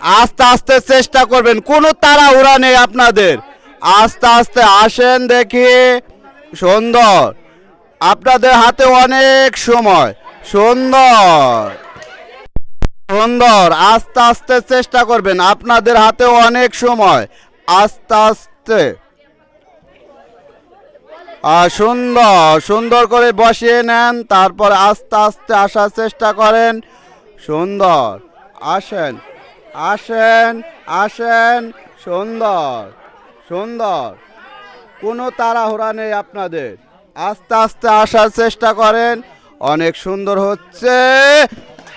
আস্তে আস্তে চেষ্টা করবেন। কোনো তাড়াহুড়া নেই আপনাদের। আস্তে আস্তে আসেন দেখি। সুন্দর। আপনাদের হাতে অনেক সময়। সুন্দর। সুন্দর। আস্তে আস্তে চেষ্টা করবেন। আপনাদের হাতে অনেক সময়। আস্তে আস্তে। সুন্দর। সুন্দর করে বসিয়ে নেন। তারপর আস্তে আস্তে আসার চেষ্টা করেন। সুন্দর। আসেন। আসেন আসেন, সুন্দর সুন্দর। কোনো তাড়াহুড়া নেই আপনাদের। আস্তে আস্তে আসার চেষ্টা করেন। অনেক সুন্দর হচ্ছে।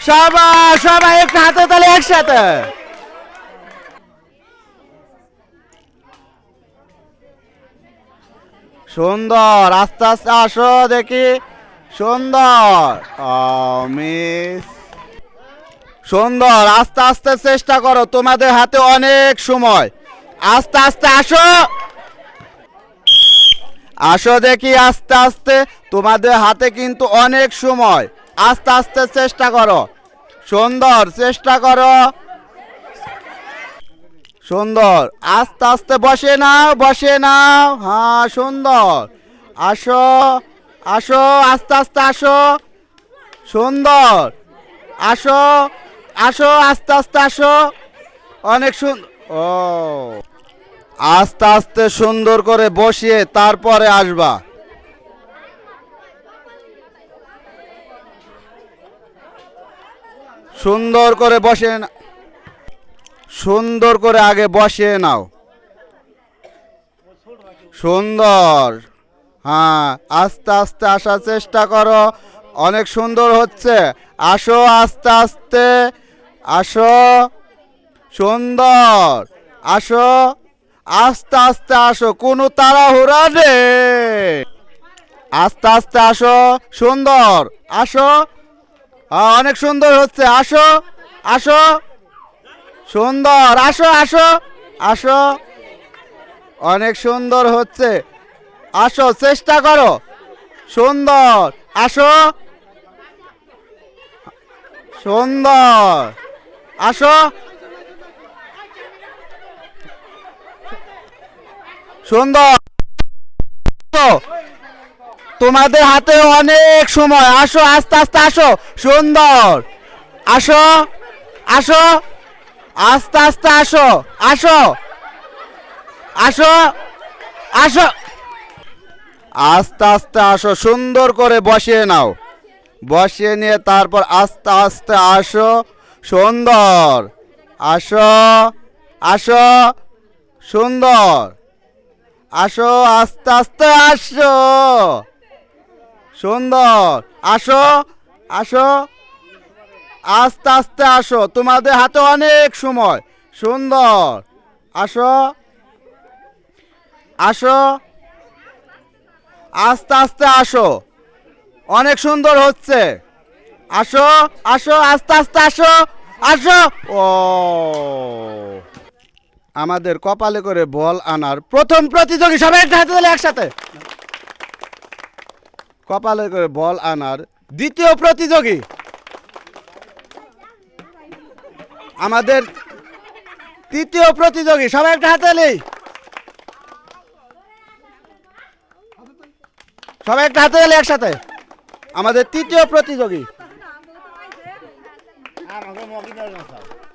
সবাই সবাই একটু হাতে তালে একসাথে। সুন্দর, আস্তে আস্তে আসো দেখি। সুন্দর। মিস সুন্দর, আস্তে আস্তে চেষ্টা করো, তোমাদের হাতে অনেক সময়। আস্তে আস্তে, আসো। আসো দেখি, আস্তে আস্তে, তোমাদের হাতে কিন্তু অনেক সময়। আস্তে আস্তে চেষ্টা করো। সুন্দর, চেষ্টা করো। সুন্দর, আস্তে আস্তে, বসে নাও বসে নাও। হ্যাঁ সুন্দর। আসো আসো, আস্তে আস্তে, আসো। সুন্দর। আসো। আসো, আস্তে আস্তে আসো। অনেক সুন্দর ও। আস্তে আস্তে সুন্দর করে বসিয়ে তারপরে আসবা। সুন্দর করে বসে সুন্দর করে আগে বসিয়ে নাও। সুন্দর। হ্যাঁ আস্তে আস্তে আসার চেষ্টা করো। অনেক সুন্দর হচ্ছে। আসো, আস্তে আস্তে। আসো, সুন্দর। আসো, আস্তে আস্তে আসো, কোনো তাড়াহুড়া নেই। আস্তে আস্তে আসো, সুন্দর। আসো। অনেক সুন্দর হচ্ছে। আসো আসো। সুন্দর। আসো আসো। আসো। অনেক সুন্দর হচ্ছে। আসো, চেষ্টা করো। সুন্দর। আসো। সুন্দর। আসো। সুন্দর। তোমাদের হাতে অনেক সময়। আসো, আস্তে আস্তে, আসো। সুন্দর। আসো আসো। আস্তে আস্তে, আসো। আসো। আসো আসো। আস্তে আস্তে, আসো। সুন্দর করে বসিয়ে নাও। বসিয়ে নিয়ে তারপর আস্তে আস্তে, আসো। সুন্দর। আসো আসো, সুন্দর। আসো, আস্তে আস্তে আসো। সুন্দর। আসো আসো, আস্তে আস্তে আসো। তোমাদের হাতে অনেক সময়। সুন্দর। আসো আসো, আস্তে আস্তে আসো। অনেক সুন্দর হচ্ছে। আসো আসো, আস্তে আস্তে আসো আসো। ও। আমাদের কপালে করে বল আনার প্রথম প্রতিযোগী সবাই একটা হাতে তালে একসাথে। কপালে করে বল আনার দ্বিতীয় প্রতিযোগী। আমাদের তৃতীয় প্রতিযোগী, সবাই একটা হাতে তালি সবাই একটা হাতে তালি একসাথে। আমাদের তৃতীয় প্রতিযোগী। 啊，我们往边边上走。